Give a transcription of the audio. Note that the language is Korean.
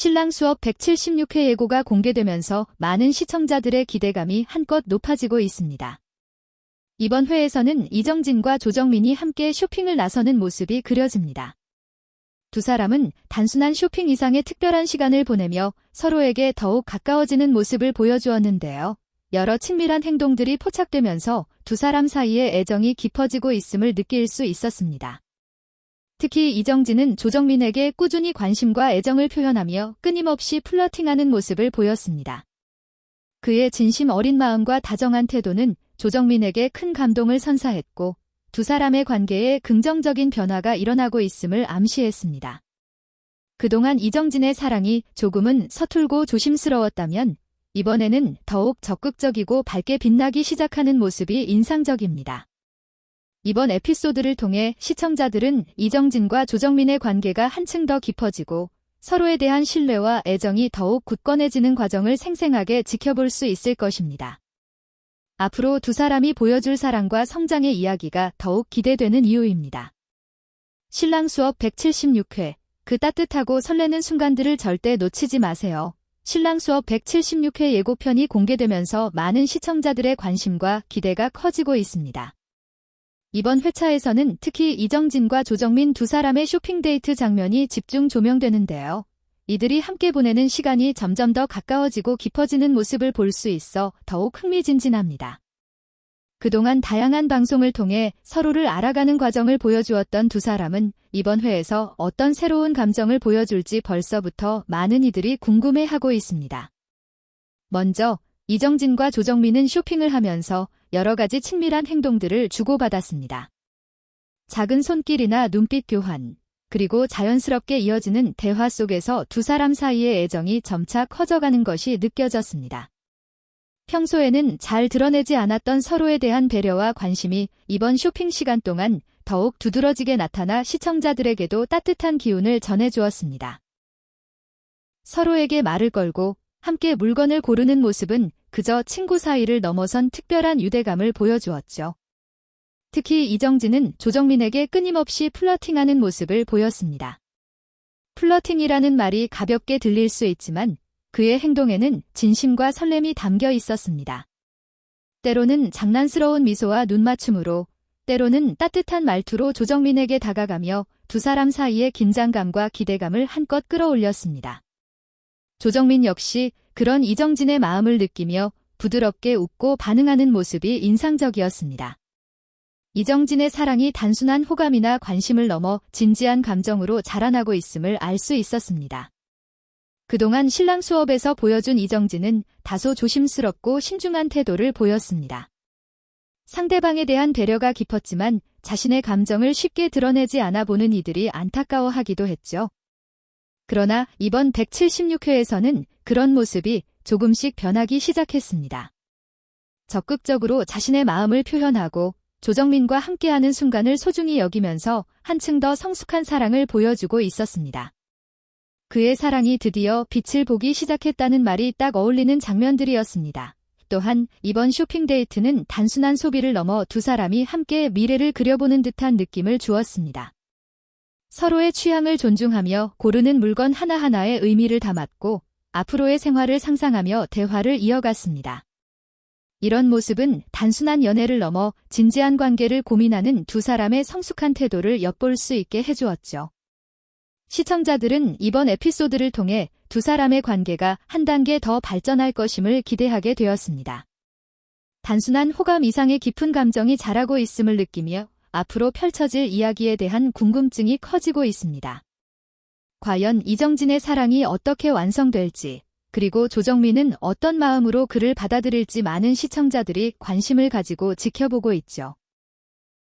신랑 수업 176회 예고가 공개되면서 많은 시청자들의 기대감이 한껏 높아지고 있습니다. 이번 회에서는 이정진과 조정민이 함께 쇼핑을 나서는 모습이 그려집니다. 두 사람은 단순한 쇼핑 이상의 특별한 시간을 보내며 서로에게 더욱 가까워지는 모습을 보여주었는데요. 여러 친밀한 행동들이 포착되면서 두 사람 사이의 애정이 깊어지고 있음을 느낄 수 있었습니다. 특히 이정진은 조정민에게 꾸준히 관심과 애정을 표현하며 끊임없이 플러팅하는 모습을 보였습니다. 그의 진심 어린 마음과 다정한 태도는 조정민에게 큰 감동을 선사했고 두 사람의 관계에 긍정적인 변화가 일어나고 있음을 암시했습니다. 그동안 이정진의 사랑이 조금은 서툴고 조심스러웠다면 이번에는 더욱 적극적이고 밝게 빛나기 시작하는 모습이 인상적입니다. 이번 에피소드를 통해 시청자들은 이정진과 조정민의 관계가 한층 더 깊어지고 서로에 대한 신뢰와 애정이 더욱 굳건해지는 과정을 생생하게 지켜볼 수 있을 것입니다. 앞으로 두 사람이 보여줄 사랑과 성장의 이야기가 더욱 기대되는 이유입니다. 신랑 수업 176회 그 따뜻하고 설레는 순간들을 절대 놓치지 마세요. 신랑 수업 176회 예고편이 공개되면서 많은 시청자들의 관심과 기대가 커지고 있습니다. 이번 회차에서는 특히 이정진과 조정민 두 사람의 쇼핑 데이트 장면이 집중 조명되는데요. 이들이 함께 보내는 시간이 점점 더 가까워지고 깊어지는 모습을 볼 수 있어 더욱 흥미진진합니다. 그동안 다양한 방송을 통해 서로를 알아가는 과정을 보여주었던 두 사람은 이번 회에서 어떤 새로운 감정을 보여줄지 벌써부터 많은 이들이 궁금해하고 있습니다. 먼저 이정진과 조정민은 쇼핑을 하면서 여러 가지 친밀한 행동들을 주고받았습니다. 작은 손길이나 눈빛 교환, 그리고 자연스럽게 이어지는 대화 속에서 두 사람 사이의 애정이 점차 커져가는 것이 느껴졌습니다. 평소에는 잘 드러내지 않았던 서로에 대한 배려와 관심이 이번 쇼핑 시간 동안 더욱 두드러지게 나타나 시청자들에게도 따뜻한 기운을 전해주었습니다. 서로에게 말을 걸고 함께 물건을 고르는 모습은 그저 친구 사이를 넘어선 특별한 유대감을 보여주었죠. 특히 이정진은 조정민에게 끊임없이 플러팅하는 모습을 보였습니다. 플러팅이라는 말이 가볍게 들릴 수 있지만 그의 행동에는 진심과 설렘이 담겨 있었습니다. 때로는 장난스러운 미소와 눈맞춤으로, 때로는 따뜻한 말투로 조정민에게 다가가며 두 사람 사이의 긴장감과 기대감을 한껏 끌어올렸습니다. 조정민 역시 그런 이정진의 마음을 느끼며 부드럽게 웃고 반응하는 모습이 인상적이었습니다. 이정진의 사랑이 단순한 호감이나 관심을 넘어 진지한 감정으로 자라나고 있음을 알 수 있었습니다. 그동안 신랑 수업에서 보여준 이정진은 다소 조심스럽고 신중한 태도를 보였습니다. 상대방에 대한 배려가 깊었지만 자신의 감정을 쉽게 드러내지 않아 보는 이들이 안타까워하기도 했죠. 그러나 이번 176회에서는 그런 모습이 조금씩 변하기 시작했습니다. 적극적으로 자신의 마음을 표현하고 조정민과 함께하는 순간을 소중히 여기면서 한층 더 성숙한 사랑을 보여주고 있었습니다. 그의 사랑이 드디어 빛을 보기 시작했다는 말이 딱 어울리는 장면들이었습니다. 또한 이번 쇼핑 데이트는 단순한 소비를 넘어 두 사람이 함께 미래를 그려보는 듯한 느낌을 주었습니다. 서로의 취향을 존중하며 고르는 물건 하나하나에 의미를 담았고 앞으로의 생활을 상상하며 대화를 이어갔습니다. 이런 모습은 단순한 연애를 넘어 진지한 관계를 고민하는 두 사람의 성숙한 태도를 엿볼 수 있게 해주었죠. 시청자들은 이번 에피소드를 통해 두 사람의 관계가 한 단계 더 발전할 것임을 기대하게 되었습니다. 단순한 호감 이상의 깊은 감정이 자라고 있음을 느끼며 앞으로 펼쳐질 이야기에 대한 궁금증이 커지고 있습니다. 과연 이정진의 사랑이 어떻게 완성될지, 그리고 조정민은 어떤 마음으로 그를 받아들일지 많은 시청자들이 관심을 가지고 지켜보고 있죠.